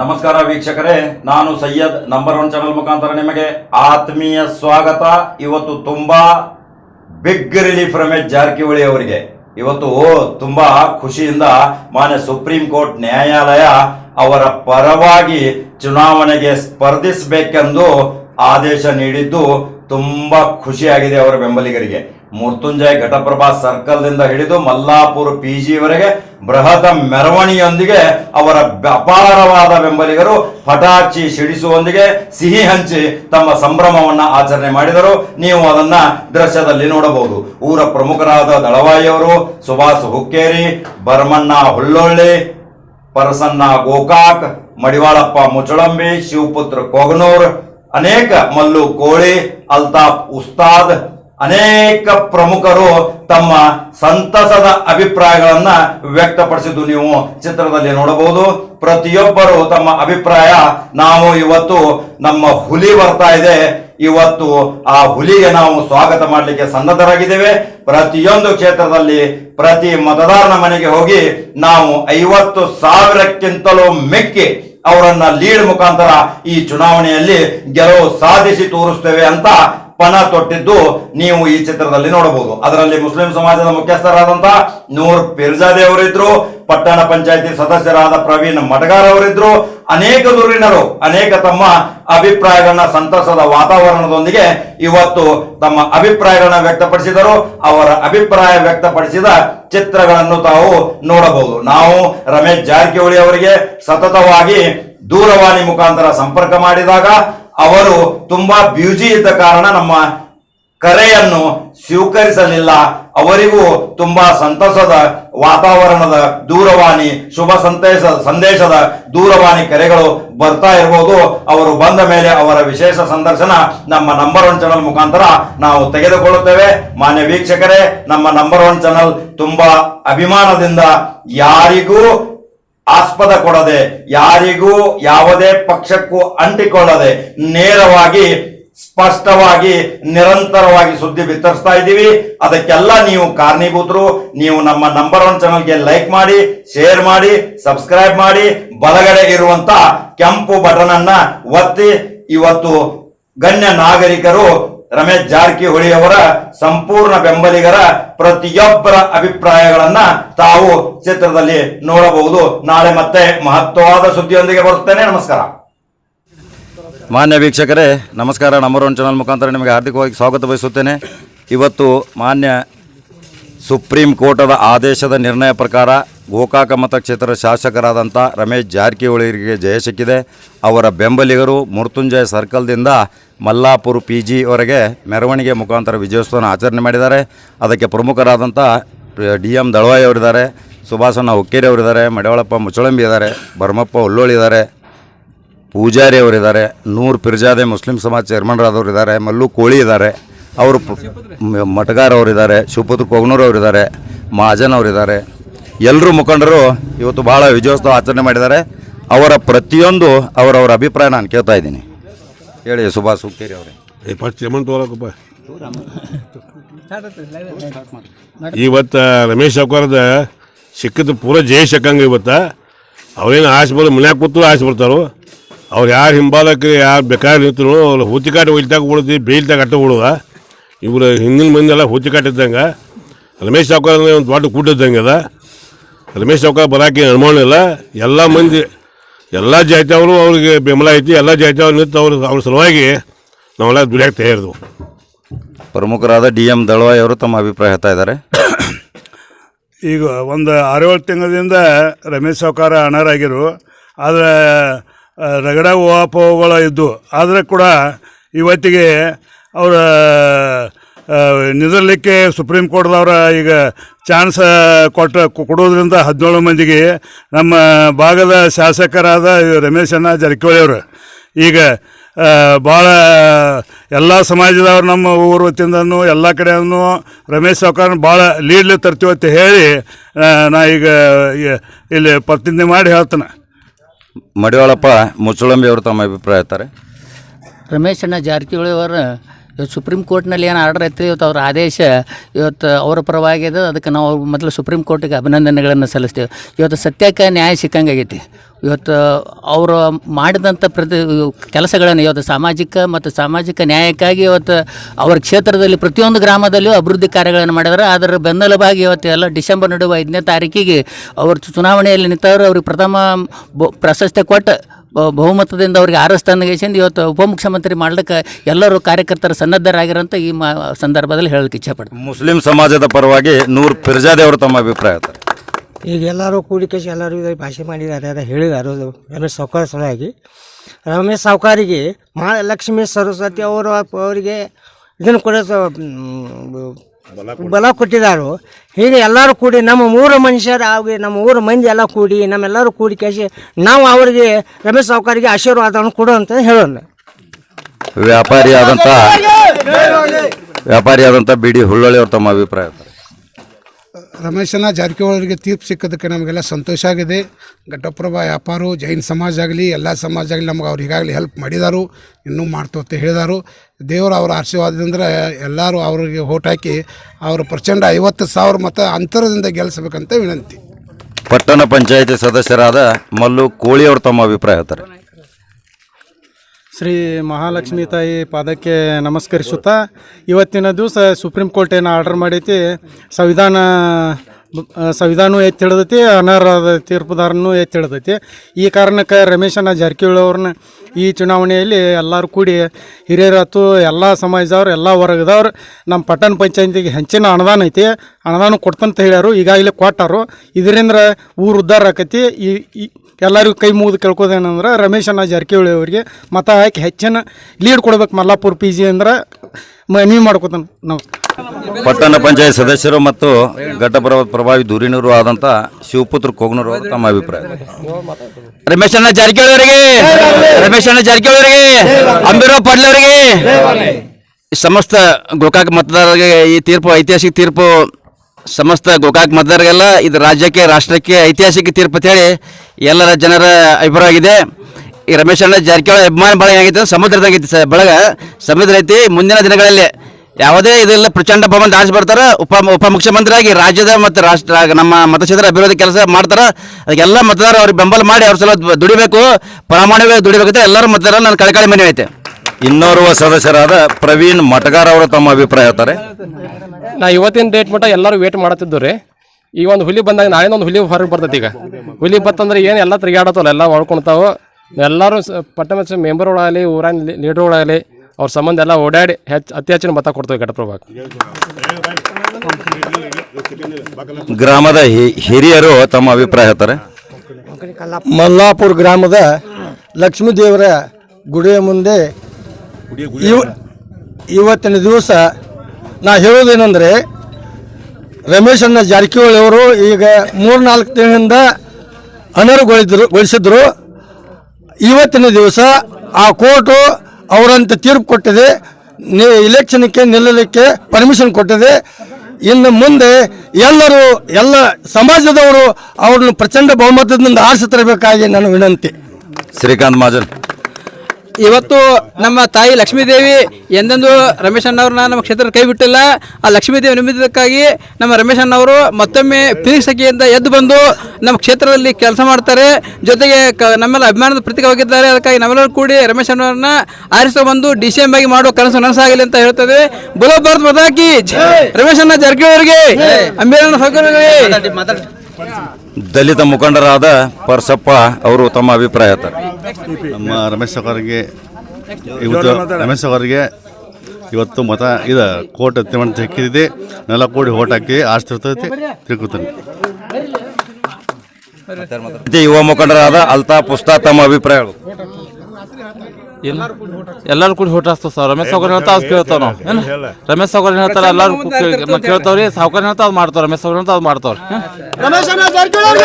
ನಮಸ್ಕಾರ ವೀಕ್ಷಕರೇ, ನಾನು ಸೈಯದ್ ನಂಬರ್ ಒನ್ ಚಾನಲ್ ಮುಖಾಂತರ ನಿಮಗೆ ಆತ್ಮೀಯ ಸ್ವಾಗತ. ಇವತ್ತು ತುಂಬಾ ಬಿಗ್ ರಿಲೀಫ್ ರಮೇಶ್ ಜಾರಕಿಹೊಳಿ ಅವರಿಗೆ. ಇವತ್ತು ತುಂಬಾ ಖುಷಿಯಿಂದ ಮಾನ್ಯ ಸುಪ್ರೀಂ ಕೋರ್ಟ್ ನ್ಯಾಯಾಲಯ ಅವರ ಪರವಾಗಿ ಚುನಾವಣೆಗೆ ಸ್ಪರ್ಧಿಸಬೇಕೆಂದು ಆದೇಶ ನೀಡಿದ್ದು ತುಂಬಾ ಖುಷಿಯಾಗಿದೆ ಅವರ ಬೆಂಬಲಿಗರಿಗೆ. ಮೃತ್ಯುಂಜಯ ಘಟಪ್ರಭಾ ಸರ್ಕಲ್ ದಿಂದ ಹಿಡಿದು ಮಲ್ಲಾಪುರ ಪಿ ವರೆಗೆ ಬೃಹತ್ ಮೆರವಣಿಗೆಯೊಂದಿಗೆ ಅವರ ಅಪಾರವಾದ ಬೆಂಬಲಿಗರು ಪಟಾಚಿ ಸಿಡಿಸುವೊಂದಿಗೆ ಸಿಹಿ ಹಂಚಿ ತಮ್ಮ ಸಂಭ್ರಮವನ್ನ ಆಚರಣೆ ಮಾಡಿದರು. ನೀವು ಅದನ್ನ ದೃಶ್ಯದಲ್ಲಿ ನೋಡಬಹುದು. ಊರ ಪ್ರಮುಖರಾದ ದಳವಾಯಿಯವರು ಸುಭಾಷ್ ಹುಕ್ಕೇರಿ ಭರಮಣ್ಣ ಹುಲ್ಲೊಳ್ಳಿ, ಪರಸನ್ನ ಗೋಕಾಕ್, ಮಡಿವಾಳಪ್ಪ ಮುಚಳಂಬಿ, ಶಿವಪುತ್ರ ಕೊಗನೂರ್, ಅನೇಕ ಮಲ್ಲು ಕೋಳಿ, ಅಲ್ತಾಫ್ ಉಸ್ತಾದ್ ಅನೇಕ ಪ್ರಮುಖರು ತಮ್ಮ ಸಂತಸದ ಅಭಿಪ್ರಾಯಗಳನ್ನ ವ್ಯಕ್ತಪಡಿಸಿದ್ದು ನೀವು ಚಿತ್ರದಲ್ಲಿ ನೋಡಬಹುದು. ಪ್ರತಿಯೊಬ್ಬರು ತಮ್ಮ ಅಭಿಪ್ರಾಯ, ನಾವು ಇವತ್ತು ನಮ್ಮ ಹುಲಿ ಬರ್ತಾ ಇದೆ. ಇವತ್ತು ಆ ಹುಲಿಗೆ ನಾವು ಸ್ವಾಗತ ಮಾಡಲಿಕ್ಕೆ ಸನ್ನದ್ಧರಾಗಿದ್ದೇವೆ. ಪ್ರತಿಯೊಂದು ಕ್ಷೇತ್ರದಲ್ಲಿ ಪ್ರತಿ ಮತದಾರನ ಮನೆಗೆ ಹೋಗಿ ನಾವು ಐವತ್ತು ಸಾವಿರಕ್ಕಿಂತಲೂ ಮೆಕ್ಕಿ ಅವರನ್ನ ಲೀಡ್ ಮುಖಾಂತರ ಈ ಚುನಾವಣೆಯಲ್ಲಿ ಗೆಲುವು ಸಾಧಿಸಿ ತೋರಿಸ್ತೇವೆ ಅಂತ ಪಣ ತೊಟ್ಟಿದ್ದು ನೀವು ಈ ಚಿತ್ರದಲ್ಲಿ ನೋಡಬಹುದು. ಅದರಲ್ಲಿ ಮುಸ್ಲಿಂ ಸಮಾಜದ ಮುಖ್ಯಸ್ಥರಾದಂತಹ ನೂರ್ ಪಿರ್ಜಾದೆ ಅವರಿದ್ರು, ಪಟ್ಟಣ ಪಂಚಾಯತಿ ಸದಸ್ಯರಾದ ಪ್ರವೀಣ್ ಮಟಗಾರ್ ಅವರಿದ್ರು. ಅನೇಕ ದುರಿನರು ಅನೇಕ ತಮ್ಮ ಅಭಿಪ್ರಾಯಗಳನ್ನ, ಸಂತಸದ ವಾತಾವರಣದೊಂದಿಗೆ ಇವತ್ತು ತಮ್ಮ ಅಭಿಪ್ರಾಯಗಳನ್ನ ವ್ಯಕ್ತಪಡಿಸಿದರು. ಅವರ ಅಭಿಪ್ರಾಯ ವ್ಯಕ್ತಪಡಿಸಿದ ಚಿತ್ರಗಳನ್ನು ತಾವು ನೋಡಬಹುದು. ನಾವು ರಮೇಶ್ ಜಾರಕಿಹೊಳಿ ಅವರಿಗೆ ಸತತವಾಗಿ ದೂರವಾಣಿ ಮುಖಾಂತರ ಸಂಪರ್ಕ ಮಾಡಿದಾಗ ಅವರು ತುಂಬಾ ಬ್ಯೂಜಿ ಇದ್ದ ಕಾರಣ ನಮ್ಮ ಕರೆಯನ್ನು ಸ್ವೀಕರಿಸಲಿಲ್ಲ. ಅವರಿಗೂ ತುಂಬಾ ಸಂತಸದ ವಾತಾವರಣದ ದೂರವಾಣಿ, ಶುಭ ಸಂತೇಶ, ಸಂದೇಶದ ದೂರವಾಣಿ ಕರೆಗಳು ಬರ್ತಾ ಇರಬಹುದು ಅವರು ಬಂದ ಮೇಲೆ ಅವರ ವಿಶೇಷ ಸಂದರ್ಶನ ನಮ್ಮ ನಂಬರ್ ಒನ್ ಚಾನಲ್ ಮುಖಾಂತರ ನಾವು ತೆಗೆದುಕೊಳ್ಳುತ್ತೇವೆ. ಮಾನ್ಯ ವೀಕ್ಷಕರೇ, ನಮ್ಮ ನಂಬರ್ ಒನ್ ಚಾನಲ್ ತುಂಬಾ ಅಭಿಮಾನದಿಂದ ಯಾರಿಗೂ ಆಸ್ಪದ ಕೊಡದೆ ಯಾರಿಗೂ ಯಾವುದೇ ಪಕ್ಷಕ್ಕೂ ಅಂಟಿಕೊಳ್ಳದೆ ನೇರವಾಗಿ, ಸ್ಪಷ್ಟವಾಗಿ, ನಿರಂತರವಾಗಿ ಸುದ್ದಿ ವಿತರಿಸ್ತಾ ಇದ್ದೀವಿ. ಅದಕ್ಕೆಲ್ಲ ನೀವು ಕಾರಣೀಭೂತರು, ನೀವು ನಮ್ಮ ನಂಬರ್ ಒನ್ ಚಾನಲ್ಗೆ ಲೈಕ್ ಮಾಡಿ ಶೇರ್ ಮಾಡಿ ಸಬ್ಸ್ಕ್ರೈಬ್ ಮಾಡಿ. ಬಲಗಡೆ ಇರುವಂತ ಕೆಂಪು ಬಟನ್ ಅನ್ನ ಒತ್ತಿ. ಇವತ್ತು ಗಣ್ಯ ನಾಗರಿಕರು ರಮೇಶ್ ಜಾರಕಿಹೊಳಿ ಅವರ ಸಂಪೂರ್ಣ ಬೆಂಬಲಿಗರ ಪ್ರತಿಯೊಬ್ಬರ ಅಭಿಪ್ರಾಯಗಳನ್ನ ತಾವು ಚಿತ್ರದಲ್ಲಿ ನೋಡಬಹುದು. ನಾಳೆ ಮತ್ತೆ ಮಹತ್ವವಾದ ಸುದ್ದಿಯೊಂದಿಗೆ ಬರುತ್ತೇನೆ. ನಮಸ್ಕಾರ. ಮಾನ್ಯ ವೀಕ್ಷಕರೇ, ನಮಸ್ಕಾರ. ನಂಬರ್ ಒನ್ ಚಾನಲ್ ಮುಖಾಂತರ ನಿಮಗೆ ಹಾರ್ದಿಕವಾಗಿ ಸ್ವಾಗತ ಬಯಸುತ್ತೇನೆ. ಇವತ್ತು ಮಾನ್ಯ ಸುಪ್ರೀಂ ಕೋರ್ಟದ ಆದೇಶದ ನಿರ್ಣಯ ಪ್ರಕಾರ ಗೋಕಾಕ ಮತಕ್ಷೇತ್ರದ ಶಾಸಕರಾದಂಥ ರಮೇಶ್ ಜಾರಕಿಹೊಳಿಗೆ ಜಯ ಸಿಕ್ಕಿದೆ. ಅವರ ಬೆಂಬಲಿಗರು ಮೃತ್ಯುಂಜಯ ಸರ್ಕಲ್ದಿಂದ ಮಲ್ಲಾಪುರ ಪಿ ಜಿವರೆಗೆ ಮೆರವಣಿಗೆ ಮುಖಾಂತರ ವಿಜಯೋತ್ಸವನ ಆಚರಣೆ ಮಾಡಿದ್ದಾರೆ. ಅದಕ್ಕೆ ಪ್ರಮುಖರಾದಂಥ ಡಿ ಎಂ ದಳವಾಯಿ ಅವರಿದ್ದಾರೆ, ಸುಭಾಷಣ್ಣ ಹುಕ್ಕೇರಿ ಅವರಿದ್ದಾರೆ, ಮಡವಳಪ್ಪ ಮುಚ್ಚಳಂಬಿ ಇದ್ದಾರೆ ಭರಮಪ್ಪ ಹುಲ್ಲೋಳಿ ಇದ್ದಾರೆ, ಪೂಜಾರಿ ಅವರಿದ್ದಾರೆ, ನೂರ್ ಪಿರ್ಜಾದೆ ಮುಸ್ಲಿಂ ಸಮಾಜ ಚೇರ್ಮನ್ರಾದವರು ಇದ್ದಾರೆ, ಮಲ್ಲು ಕೋಳಿ ಇದ್ದಾರೆ, ಅವರು ಮಟಗಾರ್ ಅವರಿದ್ದಾರೆ ಶಿವಪುತ್ರ ಕೊಗ್ನೂರ್ ಅವರಿದ್ದಾರೆ ಮಹಾಜನ್ ಅವರಿದ್ದಾರೆ ಎಲ್ಲರೂ ಮುಖಂಡರು ಇವತ್ತು ಭಾಳ ವಿಜಯೋತ್ಸವ ಆಚರಣೆ ಮಾಡಿದ್ದಾರೆ. ಅವರ ಪ್ರತಿಯೊಂದು ಅವರವರ ಅಭಿಪ್ರಾಯ ನಾನು ಕೇಳ್ತಾ ಇದ್ದೀನಿ. ಹೇಳಿ ಸುಭಾಷ್ ಹುಕ್ಕೇರಿ ಅವರೇ. ಫಸ್ಟ್ ಇವತ್ತು ರಮೇಶ್ ಸಾವ್ಕಾರದ ಸಿಕ್ಕಿದ್ದು ಪೂರ ಜಯ ಸಿಕ್ಕಂಗೆ ಇವತ್ತು. ಅವ್ರೇನು ಆಸೆ ಬರೋ, ಮನ್ಯಾಗ ಕೂತು ಆಸೆ ಬರ್ತಾರೋ. ಅವ್ರು ಯಾರು ಹಿಂಬಾಲಕ್ಕೆ ಯಾರು ಬೇಕಾದ್ರೆ ನಿಂತರು, ಅವ್ರು ಹೂತಿಕಾಟ ಒಯ್ತಾಗ ಉಳಿದು ಬೇಯ್ತಾಗ ಅಟ್ಟ ಉಳುವ ಇವರು ಹಿಂದಿನ ಮಂದಿ ಎಲ್ಲ ಹುತ್ತಿಕಾಟ ಇದ್ದಂಗೆ. ರಮೇಶ್ ಸಾವ್ಕಾರ ಒಂದು ದೊಡ್ಡ ಕೂಟ ಇದ್ದಂಗೆ ಅದ. ರಮೇಶ್ ಚೌಕ ಬರೋಕೆ ಅನುಮಾನ ಇಲ್ಲ. ಎಲ್ಲ ಮಂದಿ ಎಲ್ಲ ಜಾತಿಯವರು ಅವ್ರಿಗೆ ಬೆಂಬಲ ಐತಿ ಎಲ್ಲ ಜಾತಿಯವ್ರು ನಿಂತು ಅವ್ರ ಅವ್ರ ಸಲುವಾಗಿ ನಾವೆಲ್ಲ ದುಡಿಯಾಕೆ ತಯಾರಿದ್ವು. ಪ್ರಮುಖರಾದ ಡಿ ಎಂ ದಳವಾಯಿ ಅವರು ತಮ್ಮ ಅಭಿಪ್ರಾಯ ಹೇಳ್ತಾ ಇದ್ದಾರೆ. ಈಗ ಒಂದು ಆರೇಳು ತಿಂಗಳಿಂದ ರಮೇಶ್ ಸಾವ್ಕಾರ ಅನರ್ಹಾಗಿರು ಆದರೆ ರಗಡ ಊಹಾಪೋಹಗಳು ಇದ್ದು ಆದರೆ ಕೂಡ ಇವತ್ತಿಗೆ ಅವರ ನಿದರ್ಲಿಕ್ಕೆ ಸುಪ್ರೀಂ ಕೋರ್ಟ್ದವರ ಈಗ ಚಾನ್ಸ್ ಕೊಟ್ಟ ಕೊಡೋದ್ರಿಂದ ಹದಿನೇಳು ಮಂದಿಗೆ ನಮ್ಮ ಭಾಗದ ಶಾಸಕರಾದ ರಮೇಶಣ್ಣ ಜಾರಕಿಹೊಳಿ ಅವರು. ಈಗ ಭಾಳ ಎಲ್ಲ ಸಮಾಜದವ್ರು ನಮ್ಮ ಊರು ವತಿಯಿಂದನೂ ಎಲ್ಲ ಕಡೆಯೂ ರಮೇಶ್ ಸಾವ್ಕಾರನ ಭಾಳ ಲೀಡ್ಲಿ ತರ್ತೀವಿ ಅಂತ ಹೇಳಿ ನಾ ಈಗ ಇಲ್ಲಿ ಪ್ರತಿನಿಧಿ ಮಾಡಿ ಹೇಳ್ತೇನೆ. ಮಡಿವಾಳಪ್ಪ ಮುಚ್ಚಳಂಬಿ ಅವರು ತಮ್ಮ ಅಭಿಪ್ರಾಯ ಹೇಳ್ತಾರೆ. ರಮೇಶಣ್ಣ ಜಾರಕಿಹೊಳಿ ಅವರ ಇವತ್ತು ಸುಪ್ರೀಂ ಕೋರ್ಟ್ನಲ್ಲಿ ಏನು ಆರ್ಡರ್ ಐತಿ ಇವತ್ತು ಅವ್ರ ಆದೇಶ, ಇವತ್ತು ಅವರ ಪರವಾಗಿದೆ ಅದಕ್ಕೆ ನಾವು ಮೊದಲು ಸುಪ್ರೀಂ ಕೋರ್ಟಿಗೆ ಅಭಿನಂದನೆಗಳನ್ನು ಸಲ್ಲಿಸ್ತೇವೆ. ಇವತ್ತು ಸತ್ಯಕ್ಕೆ ನ್ಯಾಯ ಸಿಕ್ಕಂಗಾಗೈತಿ. ಇವತ್ತು ಅವರು ಮಾಡಿದಂಥ ಪ್ರತಿ ಕೆಲಸಗಳನ್ನು ಇವತ್ತು ಸಾಮಾಜಿಕ ಮತ್ತು ಸಾಮಾಜಿಕ ನ್ಯಾಯಕ್ಕಾಗಿ ಇವತ್ತು ಅವರ ಕ್ಷೇತ್ರದಲ್ಲಿ ಪ್ರತಿಯೊಂದು ಗ್ರಾಮದಲ್ಲಿಯೂ ಅಭಿವೃದ್ಧಿ ಕಾರ್ಯಗಳನ್ನು ಮಾಡಿದ್ರೆ. ಅದರ ಬೆನ್ನೆಲುಬಾಗಿ ಇವತ್ತು ಎಲ್ಲ ಡಿಸೆಂಬರ್ ನಡುವ ಐದನೇ ತಾರೀಕಿಗೆ ಅವರು ಚುನಾವಣೆಯಲ್ಲಿ ನಿಂತವರು, ಅವ್ರಿಗೆ ಪ್ರಥಮ ಪ್ರಶಸ್ತಿ ಕೊಟ್ಟು ಬಹುಮತದಿಂದ ಅವ್ರಿಗೆ ಆರು ಸ್ಥಾನಗೇಸಿಂದ ಇವತ್ತು ಉಪಮುಖ್ಯಮಂತ್ರಿ ಮಾಡ್ಲಿಕ್ಕೆ ಎಲ್ಲರೂ ಕಾರ್ಯಕರ್ತರು ಸನ್ನದ್ಧರಾಗಿರೋಂಥ ಈ ಮಾ ಸಂದರ್ಭದಲ್ಲಿ ಹೇಳೋಕ್ಕೆ ಇಚ್ಛೆ ಪಡ್ತೀನಿ. ಮುಸ್ಲಿಂ ಸಮಾಜದ ಪರವಾಗಿ ನೂರ್ ಪಿರ್ಜಾದಿ ಅವರು ತಮ್ಮ ಅಭಿಪ್ರಾಯ ಈಗ ಎಲ್ಲರೂ ಕೂಡಿ ಕೇಸಿ ಎಲ್ಲರೂ ಇದು ಭಾಷೆ ಮಾಡಿದ್ದಾರೆ ಅದ ಹೇಳಿದ್ದಾರೆ ಅದು ರಮೇಶ್ ಸಾವ್ಕಾರ ಸಲುವಾಗಿ. ರಮೇಶ್ ಸಾವ್ಕಾರಿಗೆ ಮಹಾಲಕ್ಷ್ಮಿ ಸರಸ್ವತಿ ಅವರು ಅವರಿಗೆ ಇದನ್ನು ಕೂಡ ಬಲ ಕೊಟ್ಟಿದಾರು ಹೀಗೆ ಎಲ್ಲರೂ ಕೂಡಿ ನಮ್ಮ ಮೂರು ಮನುಷ್ಯರು ಆಗಿ ನಮ್ಮ ಊರ ಮಂದಿ ಎಲ್ಲ ಕೂಡಿ ನಮ್ಮೆಲ್ಲರೂ ಕೂಡಿ ಕೇಸಿ ನಾವು ಅವರಿಗೆ ರಮೇಶ್ ಸಾವುಕಾರಿಗೆ ಆಶೀರ್ವಾದವನ್ನು ಕೊಡು ಅಂತ ಹೇಳೋಣ. ವ್ಯಾಪಾರಿ ಆದಂತ ವ್ಯಾಪಾರಿ ಆದಂತ ಬಿ ಡಿ ಹುಳ್ಳೊಳ್ಳಿ ಅವ್ರ ತಮ್ಮ ಅಭಿಪ್ರಾಯ. ರಮೇಶನ ಜಾರಕಿಹೊಳಿಗೆ ತೀರ್ಪು ಸಿಕ್ಕೋದಕ್ಕೆ ನಮಗೆಲ್ಲ ಸಂತೋಷ ಆಗಿದೆ. ಘಟಪ್ರಭಾ, ವ್ಯಾಪಾರು, ಜೈನ್ ಸಮಾಜ ಆಗಲಿ, ಎಲ್ಲ ಸಮಾಜ ಆಗಲಿ ನಮ್ಗೆ ಅವ್ರು ಈಗಾಗಲೇ ಹೆಲ್ಪ್ ಮಾಡಿದಾರು, ಇನ್ನೂ ಮಾಡ್ತೋತೆ ಹೇಳಿದಾರು. ದೇವರು ಅವರ ಆಶೀರ್ವಾದದಿಂದ ಎಲ್ಲರೂ ಅವರಿಗೆ ಓಟ್ ಹಾಕಿ ಅವರು ಪ್ರಚಂಡ ಐವತ್ತು ಸಾವಿರ ಮತ ಅಂತರದಿಂದ ಗೆಲ್ಲಿಸ್ಬೇಕಂತ ವಿನಂತಿ. ಪಟ್ಟಣ ಪಂಚಾಯಿತಿ ಸದಸ್ಯರಾದ ಮಲ್ಲು ಕೋಳಿ ಅವರು ತಮ್ಮ ಅಭಿಪ್ರಾಯ ಹೇಳ್ತಾರೆ. ಶ್ರೀ ಮಹಾಲಕ್ಷ್ಮಿ ತಾಯಿ ಪಾದಕ್ಕೆ ನಮಸ್ಕರಿಸುತ್ತಾ, ಇವತ್ತಿನ ದಿವಸ ಸುಪ್ರೀಂ ಕೋರ್ಟ್ ಏನು ಆರ್ಡರ್ ಮಾಡೈತಿ, ಸಂವಿಧಾನ ಸಂವಿಧಾನವೂ ಸಂವಿಧಾನ ಎತ್ತಿ ಹಿಡ್ದೈತಿ, ಅನರ್ಹದ ತೀರ್ಪುದಾರನೂ ಎತ್ತಿ ಹಿಡ್ದೈತಿ. ಈ ಕಾರಣಕ್ಕೆ ರಮೇಶನ ಜಾರಕಿಹೊಳಿ ಅವ್ರನ್ನ ಈ ಚುನಾವಣೆಯಲ್ಲಿ ಎಲ್ಲರೂ ಕೂಡಿ ಹಿರಿಯರತ್ತು ಎಲ್ಲ ಸಮಾಜದವ್ರು, ಎಲ್ಲ ವರ್ಗದವ್ರು, ನಮ್ಮ ಪಟ್ಟಣ ಪಂಚಾಯತಿಗೆ ಹೆಚ್ಚಿನ ಅನುದಾನ ಐತಿ, ಅನುದಾನ ಕೊಡ್ತಂತ ಹೇಳ್ಯಾರು, ಈಗಾಗಲೇ ಕೊಟ್ಟಾರು. ಇದರಿಂದ ಊರು ಉದ್ಧಾರ ಆಕೈತಿ. ಈ- ಎಲ್ಲರಿಗೂ ಕೈ ಮುಗಿದು ಕೇಳ್ಕೋದೇನಂದ್ರೆ ಅಣ್ಣ ಜಾರಕಿಹೊಳಿ ಅವರಿಗೆ ಮತ ಹಾಕಿ ಹೆಚ್ಚಿನ ಲೀಡ್ ಕೊಡ್ಬೇಕು ಮಲ್ಲಾಪುರ ಪಿ ಜಿ ಅಂದ್ರೆ ಮನವಿ ಮಾಡ್ಕೋತಾನೆ ನಾವು. ಪಟ್ಟಣ ಪಂಚಾಯತ್ ಸದಸ್ಯರು ಮತ್ತು ಘಟಪ್ರ ಪ್ರಭಾವಿ ದೂರಿನವರು ಆದಂತ ಶಿವಪುತ್ರ ಕೋಗ್ನೂರು ತಮ್ಮ ಅಭಿಪ್ರಾಯ. ರಮೇಶ್ ಅಣ್ಣ ಜಾರಕಿಹೊಳಿ ಅವರಿಗೆ, ರಮೇಶ್ ಅಣ್ಣ ಜಾರಕಿಹೊಳಿ ಅವರಿಗೆ, ಅಂಬಿರೋ ಪಾಟೀಲ್ ಅವರಿಗೆ. ಸಮಸ್ತ ಗೋಕಾಕ್ ಮತದಾರರಿಗೆ ಈ ತೀರ್ಪು, ಐತಿಹಾಸಿಕ ತೀರ್ಪು ಸಮಸ್ತ ಗೋಕಾಕ್ ಮತದಾರರಿಗೆಲ್ಲ ಇದು ರಾಜ್ಯಕ್ಕೆ, ರಾಷ್ಟ್ರಕ್ಕೆ ಐತಿಹಾಸಿಕ ತೀರ್ಪು ಹೇಳಿ ಎಲ್ಲರ ಜನರ ಅಭಿಪ್ರಾಯವಾಗಿದೆ ಈ ರಮೇಶ್ ಅಣ್ಣ ಜಾರಕಿಹೊಳಿ ಅಭಿಮಾನ ಬಳಗ ಆಗೈತೆ ಸಮುದ್ರದಾಗೈತಿ ಸ ಬಳಗ ಸಮುದ್ರ ಐತಿ, ಮುಂದಿನ ದಿನಗಳಲ್ಲಿ ಯಾವುದೇ ಇದೆಲ್ಲ, ಪ್ರಚಂಡ ಭವನ ಆಚೆ ಬರ್ತಾರೆ, ಉಪ ಉಪಮುಖ್ಯಮಂತ್ರಿಯಾಗಿ ರಾಜ್ಯದ ಮತ್ತು ರಾಷ್ಟ್ರ ನಮ್ಮ ಮತಕ್ಷೇತ್ರ ಅಭಿವೃದ್ಧಿ ಕೆಲಸ ಮಾಡ್ತಾರೆ. ಅದಕ್ಕೆಲ್ಲ ಮತದಾರರು ಅವ್ರಿಗೆ ಬೆಂಬಲ ಮಾಡಿ ಅವ್ರ ಸಲ ದುಡಿಬೇಕು ಪ್ರಾಮಾಣಿಕವಾಗಿ ದುಡಿಬೇಕಂತ ಎಲ್ಲರೂ ಮತದಾರ ನನ್ನ ಕಳಕಳಿ ಮನೆ ಐತೆ. ಇನ್ನೋರ್ವ ಸದಸ್ಯರಾದ ಪ್ರವೀಣ್ ಮಟಗಾರ್ ಅವರು ತಮ್ಮ ಅಭಿಪ್ರಾಯ ಹೇಳ್ತಾರೆ. ನಾ ಇವತ್ತಿನ ಡೇಟ್ ಮಟ್ಟ ಎಲ್ಲರೂ ವೇಟ್ ಮಾಡತ್ತಿದ್ದು ರೀ. ಈಗ ಒಂದು ಹುಲಿ ಬಂದಾಗ ನಾಳೆ ಒಂದು ಹುಲಿ ಹೊರಗೆ ಬರ್ತೈತಿ ಈಗ. ಹುಲಿ ಬತ್ತಂದ್ರೆ ಏನು ಎಲ್ಲ ತಿರುಗಾಡತ್ತಲ್ಲ ಎಲ್ಲ ಹೊಡ್ಕೊಳ್ತಾವು. ಎಲ್ಲರೂ ಸ- ಪಟ್ಟಣ ಮೆಂಬರ್ಗಳಾಗಲಿ ಊರಿನ ಲೀಡರ್ಗಳಾಗಲಿ ಅವ್ರ ಸಂಬಂಧ ಎಲ್ಲ ಓಡಾಡಿ ಹೆಚ್ಚು ಅತಿ ಹೆಚ್ಚಿನ ಮತ ಕೊಡ್ತೇವೆ ಘಟಪ್ರಭಾಗ. ಗ್ರಾಮದ ಹಿ- ಹಿರಿಯರು ತಮ್ಮ ಅಭಿಪ್ರಾಯ ಹೇಳ್ತಾರೆ. ಮಲ್ಲಾಪುರ ಗ್ರಾಮದ ಲಕ್ಷ್ಮೀದೇವರ ಗುಡಿಯ ಮುಂದೆ ಇವ ಇವತ್ತಿನ ದಿವಸ ನಾ ಹೇಳೋದೇನೆಂದರೆ ರಮೇಶಣ್ಣ ಜಾರಕಿಹೊಳಿ ಅವರು ಈಗ ಮೂರು ನಾಲ್ಕು ತಿಂಗಳಿಂದ ಅನರ್ಹಗೊಳಿದ್ರು ಗೊಳಿಸಿದ್ರು. ಇವತ್ತಿನ ದಿವಸ ಆ ಕೋರ್ಟು ಅವರಂತ ತೀರ್ಪು ಕೊಟ್ಟಿದೆ. ನಿ ಇಲೆಕ್ಷನ್ಗೆ ನಿಲ್ಲಲಿಕ್ಕೆ ಪರ್ಮಿಷನ್ ಕೊಟ್ಟಿದೆ. ಇನ್ನು ಮುಂದೆ ಎಲ್ಲರೂ ಎಲ್ಲ ಸಮಾಜದವರು ಅವ್ರನ್ನ ಪ್ರಚಂಡ ಬಹುಮತದಿಂದ ಆರಿಸಿ ತರಬೇಕಾಗಿ ನನ್ನ ವಿನಂತಿ. ಶ್ರೀಕಾಂತ್ ಮಾಜನ್ ಇವತ್ತು ನಮ್ಮ ತಾಯಿ ಲಕ್ಷ್ಮೀದೇವಿ ಎಂದೆಂದು ರಮೇಶ್ ಅಣ್ಣವ್ರನ್ನ ನಮ್ಮ ಕ್ಷೇತ್ರ ಕೈ ಬಿಟ್ಟಿಲ್ಲ. ಆ ಲಕ್ಷ್ಮೀದೇವಿ ನಿಮಿತ್ತಕ್ಕಾಗಿ ನಮ್ಮ ರಮೇಶ್ ಅಣ್ಣವರು ಮತ್ತೊಮ್ಮೆ ಪಿರಿಸಖಿಯಿಂದ ಎದ್ದು ಬಂದು ನಮ್ಮ ಕ್ಷೇತ್ರದಲ್ಲಿ ಕೆಲಸ ಮಾಡ್ತಾರೆ. ಜೊತೆಗೆ ನಮ್ಮೆಲ್ಲ ಅಭಿಮಾನದ ಪ್ರತೀಕವಾಗಿದ್ದಾರೆ ಅದಕ್ಕಾಗಿ ನಾವೆಲ್ಲರೂ ಕೂಡಿ ರಮೇಶ್ ಅಣ್ಣವ್ರನ್ನ ಆರಿಸಿ ಬಂದು ಡಿ ಸಿ ಎಂ ಆಗಿ ಮಾಡುವ ಕನಸು ನನಸಾಗಲಿ ಅಂತ ಹೇಳ್ತೇವೆ. ಬುಲೋ ಭಾರತ್ ಮತಾಕಿ ರಮೇಶ್ ಅಣ್ಣ ಜರ್ಕಿ ಅವರಿಗೆ ಅಂಬೇರಣ್ಣ ಸೌಕರ್ಯಗಳಿಗೆ. ದಲಿತ ಮುಖಂಡರಾದ ಪರಸಪ್ಪ ಅವರು ತಮ್ಮ ಅಭಿಪ್ರಾಯ ನಮ್ಮ ರಮೇಶ್ ಅವರಿಗೆ ಇವತ್ತು ರಮೇಶ್ ಅವರಿಗೆ ಇವತ್ತು ಮತ ಇದು ಕೋಟ್ ತಿಮ್ಮಂತ ಹೆಕ್ಕಿದ್ದೆ ನೆಲ ಕೋಟಿ ಓಟ್ ಹಾಕಿ ಆಸ್ತಿರ್ತೈತಿ ತಿಳ್ಕೊತಾನೆ. ಮತ್ತೆ ಯುವ ಮುಖಂಡರಾದ ಅಲ್ತಾ ಪುಸ್ತಾ ತಮ್ಮ ಅಭಿಪ್ರಾಯ ಎಲ್ಲರೂ ಕೂಡ ಹೋಟ್ ಹಾಕ್ತಾವ. ಸರ್. ರಮೇಶ್ ಸಾವ್ಕರ್ ಹೇಳ್ತಾ ಅದು ಕೇಳ್ತಾವ ನಾವು. ಏನ್? ರಮೇಶ್ ಸಾವ್ಕರ್ ಹೇಳ್ತಾರ ಎಲ್ಲರೂ ಕೇಳ್ತಾವ್ರಿ ಸಾವ್ಕರ್ ಹೇಳ್ತಾ ಅದು ಮಾಡ್ತಾವ ರಮೇಶ್ ಸಾವ್ಕರ್ ಹೇಳ್ತಾ ಅದು ಮಾಡ್ತಾವ್ರಿ. ರಮೇಶ್ ಜಾರಕಿಹೊಳಿ